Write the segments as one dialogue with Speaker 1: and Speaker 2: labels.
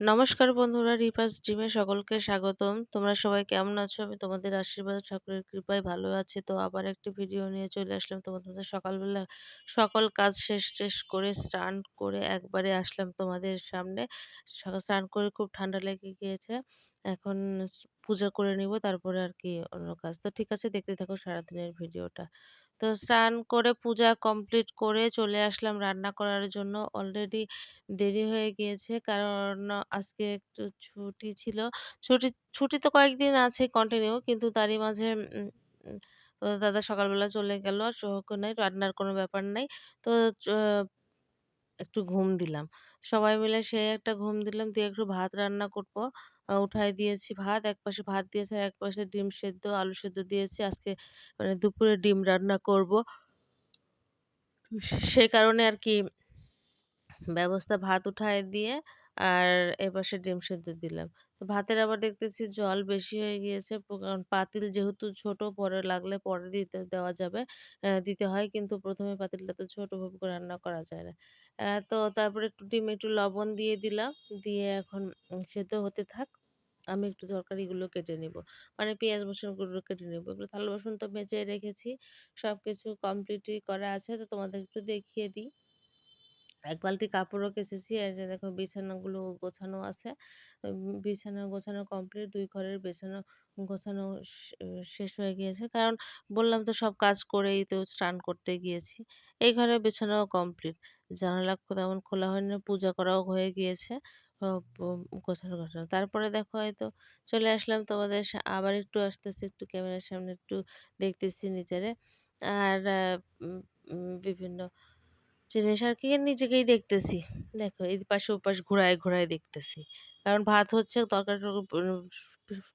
Speaker 1: নমস্কার বন্ধুরা, রিপাস জিমে সকলকে স্বাগতম। তোমরা সবাই কেমন আছো? আমি তোমাদের আশীর্বাদ, ঠাকুরের কৃপায় ভালো আছি। তো আবার একটি ভিডিও নিয়ে চলে আসলাম। তোমাদের সকালবেলা সকল কাজ শেষ টেস করে স্নান করে একবারে আসলাম তোমাদের সামনে। স্নান করে খুব ঠান্ডা লেগে গিয়েছে। এখন পূজা করে নিব, তারপরে আর কি অন্য কাজ। তো ঠিক আছে, দেখতে থাকো সারাদিনের ভিডিওটা তো স্নান করে পূজা কমপ্লিট করে চলে আসলাম রান্না করার জন্য অলরেডি দেরি হয়ে গিয়েছে কারণ আজকে একটু ছুটি ছিল। ছুটি ছুটি তো কয়েকদিন আছে কন্টিনিউ কিন্তু তারই মাঝে দাদা সকালবেলা চলে গেল। আর নাই, রান্নার কোনো ব্যাপার নাই। তো একটু ঘুম দিলাম। সবাই মিলে সে একটা ঘুম দিলাম দিয়ে একটু ভাত রান্না করব। উঠায় দিয়েছি ভাত। এক পাশে ভাত দিয়েছি আর একপাশে ডিম সেদ্ধ, আলু সেদ্ধ দিয়েছি। আজকে মানে দুপুরে ডিম রান্না করব। সে কারণে আর কি ব্যবস্থা ভাত উঠায় দিয়ে আর এপাশে ডিম সেদ্ধ দিলাম। তো ভাতের আবার দেখতেছি জল বেশি হয়ে গিয়েছে কারণ পাতিল যেহেতু ছোট পরে লাগলে পরে দিতে দেওয়া যাবে। দিতে হয় কিন্তু প্রথমে পাতিলটা তো ছোটভাবে রান্না করা যায় না। তো তারপরে একটু ডিম একটু লবণ দিয়ে দিলাম। দিয়ে এখন সেদ্ধ হতে থাক। আমি একটু তরকারিগুলো কেটে নিব। মানে পেঁয়াজ, রসুনগুলো কেটে নিব। এগুলো থালা বাসন তো মেজে রেখেছি। সব কিছু কমপ্লিটই করা আছে। তো তোমাদের একটু দেখিয়ে দিই। এক বালতি কাপড়ও কেচেছি। এই যে দেখো, বিছানাগুলো গোছানো আছে। বিছানা গোছানো কমপ্লিট। দুই ঘরের বিছানা গোছানো শেষ হয়ে গিয়েছে। কারণ বললাম তো সব কাজ করেই তো স্নান করতে গিয়েছি। এই ঘরের বিছানাও কমপ্লিট। জানালা তেমন খোলা হয়নি। পূজা করাও হয়ে গিয়েছে। ও প গোছানো, গোছানো। তারপরে দেখো হয়তো চলে আসলাম তোমাদের আবার একটু আসতেছি, একটু ক্যামেরার সামনে একটু দেখতেছি নিজেরে। আর বিভিন্ন জিনিস আর কি নিজেকেই দেখতেছি। দেখো এই পাশে ওপাশ ঘুরায়, ঘুরায় দেখতেছি। কারণ ভাত হচ্ছে তরকারি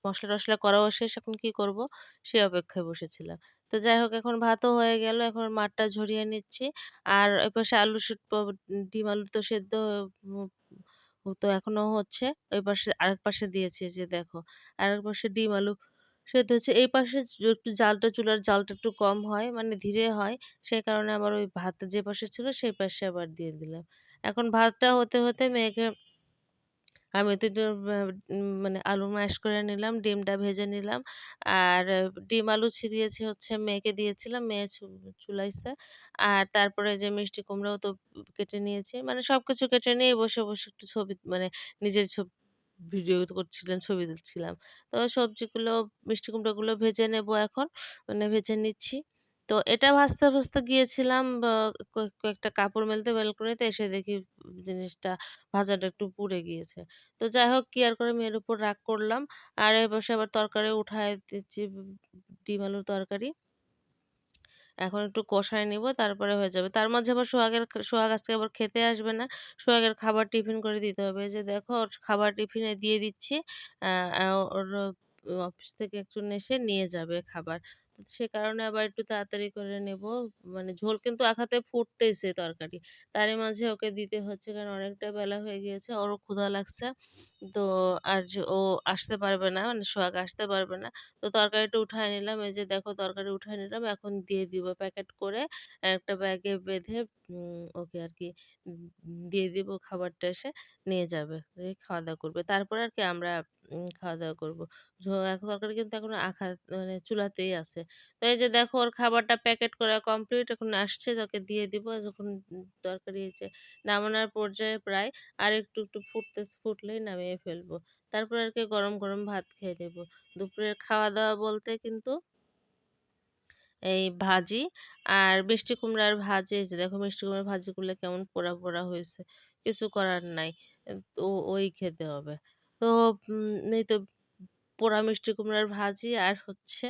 Speaker 1: মশলা টশলা করাও শেষ। এখন কি করব? সে অপেক্ষায় বসেছিলাম। তো যাই হোক এখন ভাতও হয়ে গেল। এখন মাঠটা ঝরিয়ে নিচ্ছি। আর এপাশে আলু ডিম আলু তো সেদ্ধ তো এখনও হচ্ছে। ওই পাশে আরেক পাশে দিয়েছে যে দেখো। আরেক পাশে ডিম আলু সেদ্ধ হচ্ছে। এই পাশে একটু জালটা চুলার জালটা একটু কম হয়, মানে ধীরে হয়। সেই কারণে আবার ওই ভাত যে পাশে ছিল সেই পাশে আবার দিয়ে দিলাম। এখন ভাতটা হতে, হতে মেয়েকে আমি একটু মানে আলু ম্যাশ করে নিলাম, ডিমটা ভেজে নিলাম। আর ডিম আলু ছিড়িয়েছি হচ্ছে মেয়েকে দিয়েছিলাম। মেয়ে চুলাইছে। আর তারপরে যে মিষ্টি কুমড়াও তো কেটে নিয়েছি। মানে সবকিছু কেটে নিয়ে বসে, বসে একটু ছবি মানে নিজের ছবি ভিডিও করছিলাম, ছবি তুলছিলাম। তো সবজিগুলো মিষ্টি কুমড়াগুলো ভেজে নেব এখন। মানে ভেজে নিচ্ছি। তো এটা ভাজতে, ভাজতে গিয়েছিলাম কয়েকটা কাপড় মেলতে ব্যালকনিতে এসে দেখি জিনিসটা ভাজাটা একটু পুড়ে গিয়েছে। তো যাই হোক কি আর করে মেয়ের উপর রাগ করলাম। আর এ বসে আবার তরকারি উঠায় দিচ্ছি ডিম আলুর তরকারি। এখন একটু কষায় নিব তারপরে হয়ে যাবে। তার মাঝে আবার সোহাগের সোহাগ আজকে আবার খেতে আসবে না। সোহাগের খাবার টিফিন করে দিতে হবে। যে দেখো ওর খাবার টিফিনে দিয়ে দিচ্ছি। আ আ ওর অফিস থেকে একজন এসে নিয়ে যাবে খাবার। সে কারণে আবার একটু তাড়াতাড়ি করে নেব। মানে ঝোল কিন্তু আখাতে ফুটতেইছে তরকারি। তারই মাঝে ওকে দিতে হচ্ছে কারণ অনেকটা বেলা হয়ে গিয়েছে। ওরও ক্ষুধা লাগছে। তো আর ও আসতে পারবে না, মানে সোহাগ আসতে পারবে না। তো তরকারিটা উঠায় নিলাম। এই যে দেখো তরকারি উঠায় নিলাম। এখন দিয়ে দিব প্যাকেট করে একটা ব্যাগে বেঁধে ওকে আর কি দিয়ে দিব খাবারটা এসে নিয়ে যাবে। দিয়ে খাওয়া-দাওয়া করবে। তারপরে আর কি আমরা উম খাওয়া-দাওয়া করব। এখন তরকারি কিন্তু এখন আখা মানে চুলাতেই আছে। তো এই যে দেখো ওর খাবারটা প্যাকেট করা কমপ্লিট। এখন আসছে ওকে দিয়ে দিব। যখন উম তরকারি এই নামানোর পর্যায়ে প্রায় আরেকটু, একটু একটু ফুটতে ফুটলেই নামিয়ে ফেলব। তারপর আর কি গরম, গরম ভাত খেয়ে নেব। দুপুরের খাওয়া-দাওয়া বলতে কিন্তু এই ভাজি আর মিষ্টি কুমড়ার ভাজি। যে দেখো মিষ্টি কুমড়ার ভাজিগুলো কেমন পোড়া, পোড়া হয়েছে। কিছু করার নাই। তো ওই খেতে হবে। তো এই তো পোড়া মিষ্টি কুমড়ার ভাজি আর হচ্ছে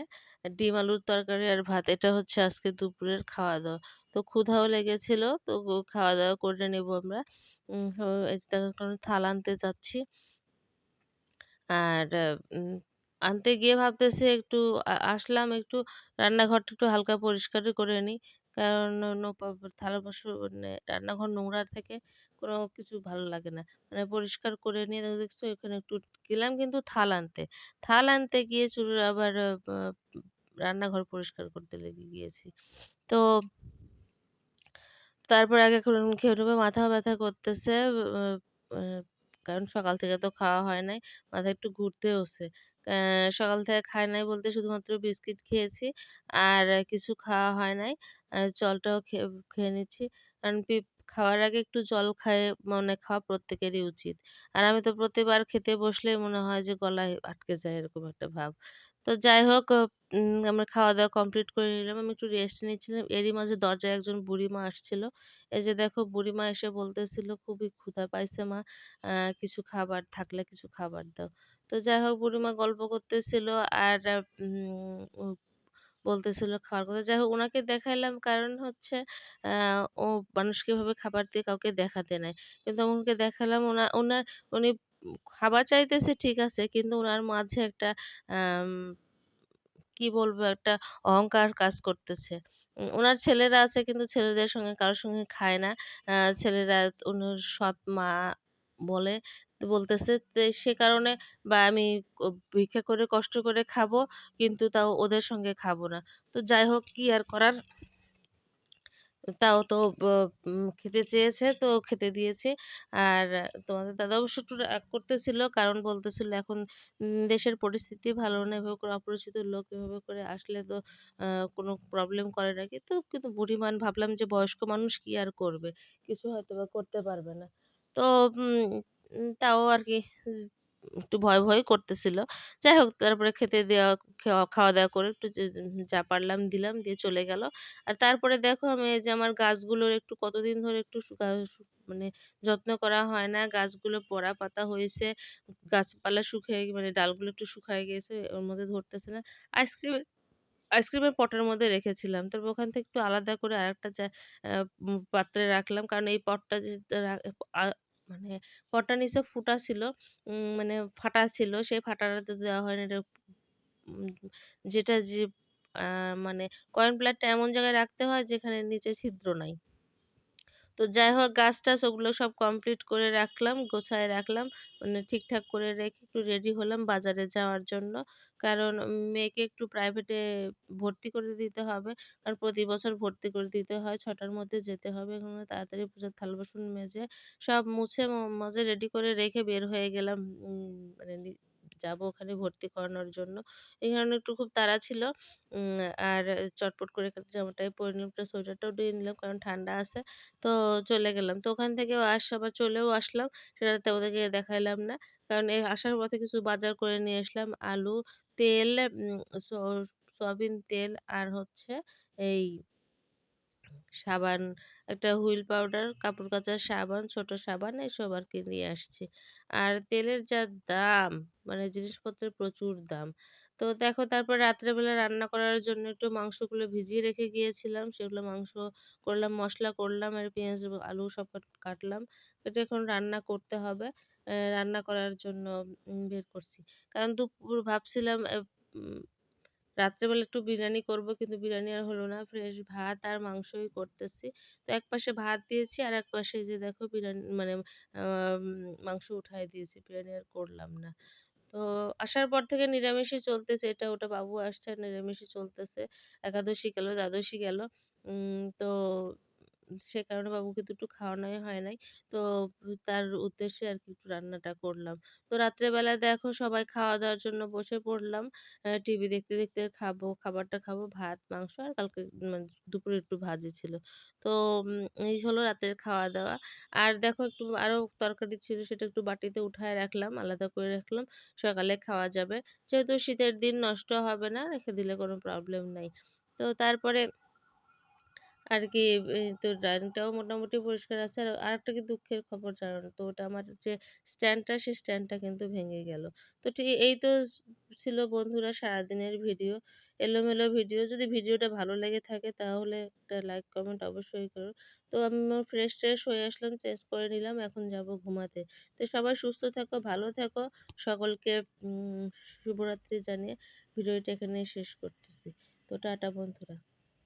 Speaker 1: ডিম আলুর তরকারি আর ভাত। এটা হচ্ছে আজকে দুপুরের খাওয়া-দাওয়া। তো ক্ষুধাও লেগেছিল। তো খাওয়া-দাওয়া করে নেব আমরা। থাল আনতে যাচ্ছি। আর আনতে গিয়ে ভাবতেছি একটু আসলাম একটু রান্নাঘরটা একটু হালকা পরিষ্কার করে নিই। কারণ নো থালা-বাসন মানে রান্নাঘর নোংরা থেকে কোনো কিছু ভালো লাগে না। মানে পরিষ্কার করে নিয়ে দেখছ এখানে একটু গেলাম কিন্তু থাল আনতে। থাল আনতে গিয়ে চুলোর আবার রান্নাঘর পরিষ্কার করতে লেগে গিয়েছি। তো তারপর আগে খেয়ে নেব মাথাও ব্যথা করতেছে। কারণ সকাল থেকে তো খাওয়া হয় নাই। মাথায় একটু ঘুরতেওছে। সকাল থেকে খাই নাই বলতে শুধুমাত্র বিস্কিট খেয়েছি। আর কিছু খাওয়া হয় নাই। জলটাও খেয়ে খেয়ে নিচ্ছি। কারণ খাওয়ার আগে একটু জল খায়ে মানে খাওয়া প্রত্যেকেরই উচিত। আর আমি তো প্রতিবার খেতে বসলেই মনে হয় যে গলায় আটকে যায় এরকম একটা ভাব। তো যাই হোক আমরা খাওয়া-দাওয়া কমপ্লিট করে নিলাম। আমি একটু রেস্ট নিচ্ছিলাম। এরই মাঝে দরজায় একজন বুড়িমা আসছিল। এই যে দেখো বুড়িমা এসে বলতেছিল, "খুবই ক্ষুধা পাইছে মা। কিছু খাবার থাকলে কিছু খাবার দাও।" তো যাই হোক বুড়িমা গল্প করতেছিল আর বলতেছিল খাওয়ার কথা। যাই হোক ওনাকে দেখাইলাম কারণ হচ্ছে ও মানুষকে এভাবে খাবার দিয়ে কাউকে দেখাতে নাই। কিন্তু উনাকে দেখালাম, উনা উনার উনি খাবার চাইতেছে ঠিক আছে, কিন্তু ওনার মাঝে একটা কি বলব, একটা অহংকার কাজ করতেছে। ওনার ছেলেরা আছে, কিন্তু ছেলেদের সঙ্গে কারোর সঙ্গে খায় না। ছেলেরা উনার সৎ মা বলে বলতেছে সে কারণে বা আমি ভিক্ষা করে কষ্ট করে খাব, কিন্তু তাও ওদের সঙ্গে খাব না। তো যাই হোক, কি আর করার? তাও তো খেতে চেয়েছে, তো খেতে দিয়েছি। আর তোমাদের দাদা অবশ্য একটু রাগ করতেছিল। কারণ বলতেছিল এখন দেশের পরিস্থিতি ভালো না। এভাবে করে অপরিচিত লোক এভাবে করে আসলে তো কোনো প্রবলেম করে নাকি। তো কিন্তু বুড়িমান, ভাবলাম যে বয়স্ক মানুষ কি আর করবে? কিছু হয়তোবা করতে পারবে না। তো তাও আর কি একটু ভয়, ভয় করতেছিল। যাই হোক তারপরে খেতে দেওয়া খাওয়া খাওয়া-দাওয়া করে একটু যে পারলাম দিলাম, দিয়ে চলে গেল। আর তারপরে দেখো আমি যে আমার গাছগুলোর একটু কতদিন ধরে একটু মানে যত্ন করা হয় না। গাছগুলো পড়া পাতা হয়েছে গাছপালা শুকিয়ে মানে ডালগুলো একটু শুকায় গিয়েছে। ওর মধ্যে ধরতেছে না। আইসক্রিম আইসক্রিমের পটের মধ্যে রেখেছিলাম। তারপর ওখান থেকে একটু আলাদা করে আরেকটা জা আ পাত্রে রাখলাম। কারণ এই পটটা মানে পটটার নিচে ফুটা ছিল। মানে ফাটা ছিল। সেই ফাটাটাতে দেওয়া হয়নি। এটা যেটা যে মানে কয়েন প্লেটটা এমন জায়গায় রাখতে হয় যেখানে নিচে ছিদ্র নাই। তো যাই হোক গাছ-টাছ ওগুলো সব কমপ্লিট করে রাখলাম, গোছায় রাখলাম। মানে ঠিকঠাক করে রেখে একটু রেডি হলাম বাজারে যাওয়ার জন্য। কারণ মেয়েকে একটু প্রাইভেটে ভর্তি করে দিতে হবে। কারণ প্রতি বছর ভর্তি করে দিতে হয়। ছটার মধ্যে যেতে হবে। এবং তাড়াতাড়ি পূজার থাল-বাসন মেজে সব মুছে মজে রেডি করে রেখে বের হয়ে গেলাম। মানে যাব ওখানে ভর্তি করানোর জন্য। এই কারণে একটু খুব তাড়া ছিল। আর চটপট করে জামাটাই পরে নিলাম, একটা সোয়েটারটাও দিয়ে নিলাম কারণ ঠান্ডা আছে। তো চলে গেলাম। তো ওখান থেকেও আস আবার চলেও আসলাম। সেটাতে ওদেরকে দেখাইলাম না। কারণ এই আসার পথে কিছু বাজার করে নিয়ে আসলাম। আলু, তেল, সয়াবিন তেল আর হচ্ছে এই সাবান, একটা হুইল পাউডার, কাপড় কাচার সাবান, ছোট সাবান এসব আরকি নিয়ে আসছি। আর তেলের যা দাম, মানে জিনিসপত্রের প্রচুর দাম। তো দেখো তারপর রাত্রে বেলা রান্না করার জন্য একটু মাংসগুলো ভিজিয়ে রেখে গিয়েছিলাম। সেগুলো মাংস করলাম, মসলা করলাম আর পেঁয়াজ, আলু সব কাটলাম। এটা এখন রান্না করতে হবে। রান্না করার জন্য বের করছি। কারণ দুপুর ভাবছিলাম রাত্রেবেলা একটু বিরিয়ানি করব কিন্তু বিরিয়ানি আর হলো না। ফ্রেশ ভাত আর মাংসই করতেছি। তো এক পাশে ভাত দিয়েছি আর একপাশে এই যে দেখো বিরিয়ানি মানে মাংস উঠায় দিয়েছি। বিরিয়ানি আর করলাম না। তো আসার পর থেকে নিরামিষই চলতেছে। এটা ওটা বাবু আসছে আর নিরামিষই চলতেছে। একাদশী গেল, দ্বাদশী গেল। তো সে কারণে বাবুকে দুটো খাওয়ানোই হয় নাই। তো তার উদ্দেশ্যে আর কি একটু রান্নাটা করলাম। তো রাত্রেবেলা দেখো সবাই খাওয়া-দাওয়ার জন্য বসে পড়লাম। টিভি দেখতে, দেখতে খাব, খাবারটা খাব ভাত, মাংস আর কালকে মানে দুপুরে একটু ভাজি ছিল। তো এই হলো রাতের খাওয়া-দাওয়া। আর দেখো একটু আরও তরকারি ছিল সেটা একটু বাটিতে উঠায় রাখলাম, আলাদা করে রাখলাম। সকালে খাওয়া যাবে। যেহেতু শীতের দিন নষ্ট হবে না, রেখে দিলে কোনো প্রবলেম নাই। তো তারপরে আর কি তো ডাইনিংটাও মোটামুটি পরিষ্কার আছে। আর আরেকটা কি দুঃখের খবর জানো তো? ওটা আমার যে স্ট্যান্ডটা সেই স্ট্যান্ডটা কিন্তু ভেঙে গেল। তো ঠিক এই তো ছিল বন্ধুরা সারাদিনের ভিডিও। এলোমেলো ভিডিও। যদি ভিডিওটা ভালো লেগে থাকে তাহলে একটা লাইক কমেন্ট অবশ্যই করো। তো আমি ফ্রেশ ট্রেশ হয়ে আসলাম, চেঞ্জ করে নিলাম। এখন যাব ঘুমাতে। তো সবাই সুস্থ থেকো, ভালো থেকো। সকলকে শুভরাত্রি জানিয়ে ভিডিওটা এখানেই শেষ করতেছি। তো টাটা বন্ধুরা।